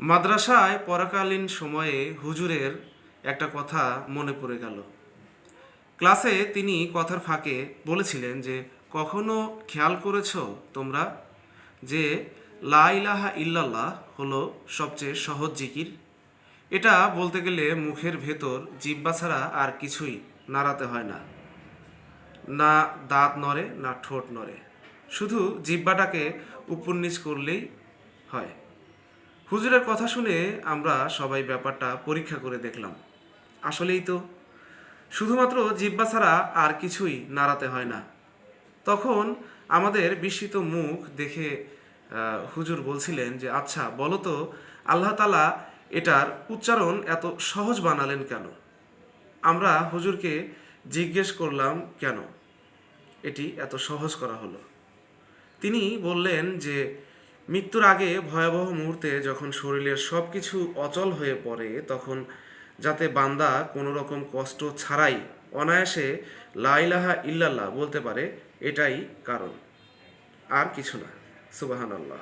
মাদ্রাসায় পরাকালীন সময়ে হুজুরের একটা কথা মনে পড়ে গেল। ক্লাসে তিনি কথার ফাঁকে বলেছিলেন যে, কখনো খেয়াল করেছ তোমরা যে লা ইলাহা ইল্লাল্লাহ হলো সবচেয়ে সহজ জিকির? এটা বলতে গেলে মুখের ভেতর জিব্বা ছাড়া আর কিছুই নাড়াতে হয় না। না দাঁত নড়ে, না ঠোঁট নড়ে। শুধু জিব্বাটাকে উপন্যাস করলেই হয়। হুজুরের কথা শুনে আমরা সবাই ব্যাপারটা পরীক্ষা করে দেখলাম। আসলেই তো, শুধুমাত্র জিব্বা ছাড়া আর কিছুই নাড়াতে হয় না। তখন আমাদের বিস্মিত মুখ দেখে হুজুর বলছিলেন যে আচ্ছা বলো তো, আল্লাহ তালা এটার উচ্চারণ এত সহজ বানালেন কেন? আমরা হুজুরকে জিজ্ঞেস করলাম, কেন? এটি এত সহজ করা হলো। তিনি বললেন যে মৃত্যুর আগে ভয়াবহ মুহূর্তে যখন শরীরের সব কিছু অচল হয়ে পড়ে, তখন যাতে বান্দা কোনো রকম কষ্ট ছাড়াই অনায়াসে লাইলাহা ইল্লাল্লাহ বলতে পারে, এটাই কারণ। আর কিছু না। সুবাহান আল্লাহ